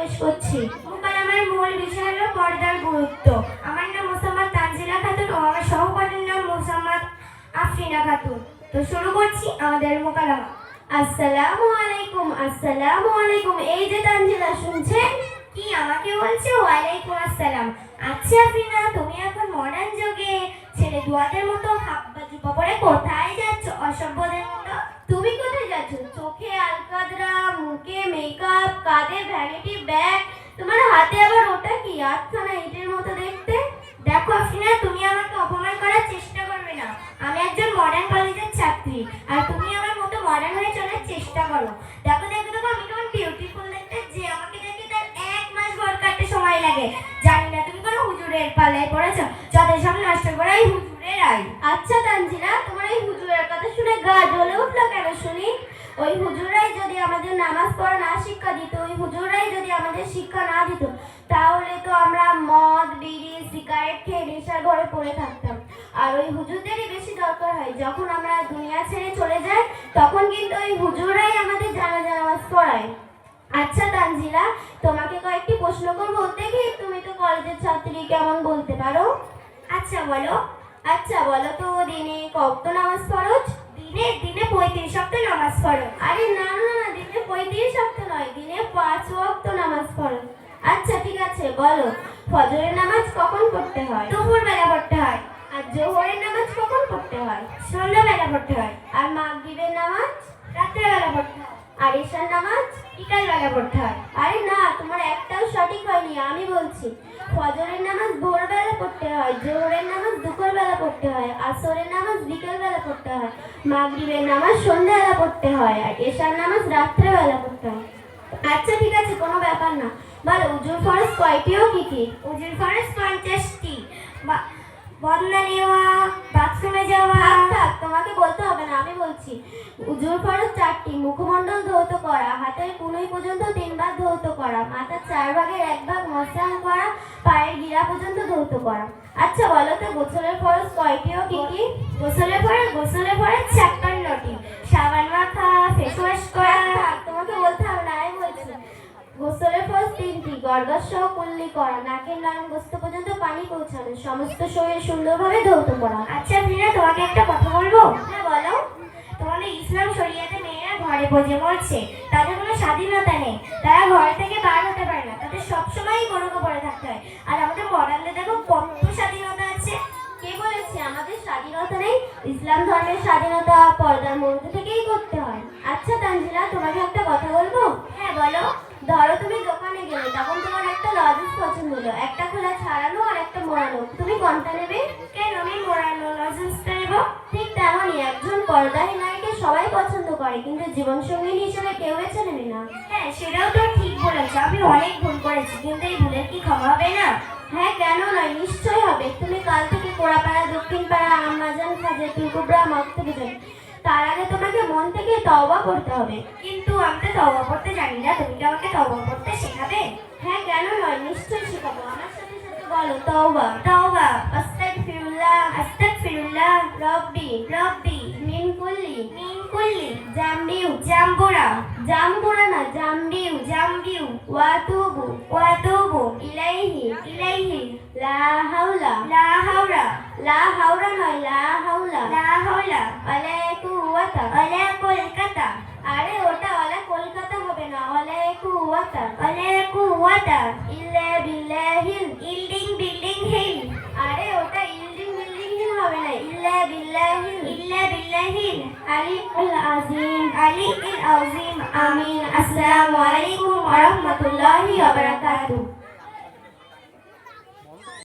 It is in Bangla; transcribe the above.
পেশ করছি। এবার আমার মূল বিষয় হলো পর্দার গুরুত্ব। আমার নাম মোসাম্মদ তানজিলা খাতুন ও আমার সহপাঠীর নাম মোসাম্মদ আফরিনা খাতুন। তো শুরু করছি আমাদের মোকালামা আসসালামু আলাইকুম আসসালামু আলাইকুম। এই যে তানজিলা শুনছেন কি আমাকে বলছে? ওয়ালাইকুম আসসালাম। আচ্ছা আফরিনা, তুমি এখন মডার্ন যুগে ছেলে দুয়াদের মতো হাফ জুপা পরে কোথায় যাচ্ছ? অসভ্যদের কাঁধে ভ্যানিটি ব্যাগ তোমার হাতে আবার ওটা কি? আটখানা ইটের মতো দেখতে। দেখো আফরিনা তুমি আমাকে অপমান করার চেষ্টা করবে না। আমি একজন মডার্ন কলেজের ছাত্রী, আর তুমি আমার মতো মডার্ন হয়ে চলার চেষ্টা করো। দেখো দেখো দেখো, আমি কেমন বিউটিফুল দেখতে। যে আমাকে দেখে তার এক মাস ভর কাটতে সময় লাগে। জানি না, তুমি কোনো হুজুরের পাল্লায় পড়েছো? যাদের সামনে নষ্ট করে এই হুজুরের আই। আচ্ছা তানজিরা, তোমার এই হুজুরের কথা শুনে গা জ্বলে উঠল কেন শুনি? ওই হুজুরাই যদি আমাদের নামাজ হুজুরাই যদি আমাদের শিক্ষা না দিত তাহলে তো আমরা মদ বিড়ি সিগারেট খেয়ে নেশার ঘরে পড়ে থাকতাম। আর ওই হুজুরদেরই বেশি দরকার হয়। যখন আমরা দুনিয়া ছেড়ে চলে যাই তখন কিন্তু ওই হুজুরাই আমাদের জানাজা নামাজ পড়ায় আচ্ছা তানজিলা তোমাকে কয়েকটি প্রশ্ন করব দেখি তুমি তো কলেজের ছাত্রী কেমন বলতে পারো? আচ্ছা বলো। আচ্ছা বলো তো দিনে কত নামাজ নামাজ পড়ো। আরে না না না, দিনে পঁয়ত্রিশ শক্ত নয়, দিনে পাঁচ ওয়াক্ত নামাজ পড়ো। আচ্ছা ঠিক আছে, বলো, ফজরের নামাজ কখন পড়তে হয়? দুপুর বেলা পড়তে হয়। আর জোহরের নামাজ কখন পড়তে হয়? সন্ধ্যাবেলা পড়তে হয়। আর মাগরিবের নামাজ রাত্রেবেলা পড়তে হয়। আর ঈশার নামাজ বিকালবেলা পড়তে হয়। আরে না, তোমার একটাও সঠিক হয়নি, আমি বলছি। ফজরের নামাজ ভোরবেলা পড়তে হয়, জোহরের নামাজ দুপুরবেলা পড়তে হয়, আসরের নামাজ বিকেলবেলা পড়তে হয়, মাগরিবের নামাজ সন্ধ্যাবেলা পড়তে হয়, আর এশার নামাজ রাত্রেবেলা পড়তে হয়। আচ্ছা ঠিক আছে, কোনো ব্যাপার না। বলো, উজুর ফরজ কয়টিও কি কি? উজুর ফরজ পঞ্চাশটি। বা- বন্দনা নেওয়া। বাথরুমে যাওয়া থাক তোমাকে বলতে হবে না, আমি বলছি। উজুর ফরজ চারটি, মুখমণ্ডল ধৌত করা, হাতের কুনুই পর্যন্ত তিনবার ধৌত করা, মাথার চার ভাগের এক ভাগ মশাম করা, পায়ের গিরা পর্যন্ত ধৌত করা। আচ্ছা বলো তো, গোসলের ফরজ ও কি কি? গোসলের ফরজ গোসলের ফরজ ছাপ্পান্নটি। সাবান মাখা ফেস ওয়াশ করা থাক, তোমাকে বলতে হবে না আমি বলছি গোসলের তিনটি কুল্লি করা, নাকের নাম গোস্ত পর্যন্ত পানি পৌঁছানো সমস্ত শরীর সুন্দরভাবে ধৌত করা। আচ্ছা ফিরা তোমাকে একটা কথা বলব? হ্যাঁ বলো। তোমাদের ইসলাম শরিয়াতে মেয়েরা ঘরে বসে মরছে। তাদের কোনো স্বাধীনতা নেই। তারা ঘর থেকে বার হতে পারে না। তাদের সবসময়ই কোনো পরে থাকতে হয়। আর আমাদের মডার্নদের দেখো, কত স্বাধীনতা আছে। কে বলেছে? আমাদের স্বাধীনতা নেই। ইসলাম ধর্মের স্বাধীনতা পর্দার মধ্যে থেকেই করতে হয়। আচ্ছা তানজিলা, তোমাকে একটা কথা বলব? হ্যাঁ বলো। ধরো তুমি দোকানে গেলে, তখন তোমার একটা লজেন্স পছন্দ হলো। একটা খোলা ছাড়ানো আর একটা মোড়ানো তুমি কোনটা নেবে? কেন? আমি মোড়ানো লজেন্সটা নেব। ঠিক তেমনই একজন পর্দাহীন নারীকে সবাই পছন্দ করে, কিন্তু জীবনসঙ্গিনী হিসেবে কেউ বেছে নেবে না। হ্যাঁ সেটাও তো ঠিক বলেছ। আমি অনেক ভুল করেছি, কিন্তু এই ভুলের কি ক্ষমা হবে না? হ্যাঁ কেন নয়? নিশ্চয়ই হবে। তুমি কাল থেকে কোড়াপাড়া দক্ষিণ পাড়া আমাজন খাজে, তুলকুবরা মক্তবে যাবে তার আগে তোমাকে মন থেকে তওবা করতে হবে। কিন্তু আমি তো তওবা করতে জানি না তুমি। তওবা করতে শেখাবে? হ্যাঁ কেন নয়? নিশ্চয়ই শেখাবো। আমার সাথে সাথে বলো, তওবা তওবা, আস্তাগফিরুল্লাহ আস্তাগফিরুল্লাহ, রব্বি রব্বি মিন কুল্লি জামবিউ, জামবুরা জামবুরা না, জামবিউ জামবিউ ওয়াতুবু বিল্লাহিল আলী আল আজিম আলী আল আজিম আমিন আসসালামু আলাইকুম ওয়া রাহমাতুল্লাহি ওয়া বারাকাতুহু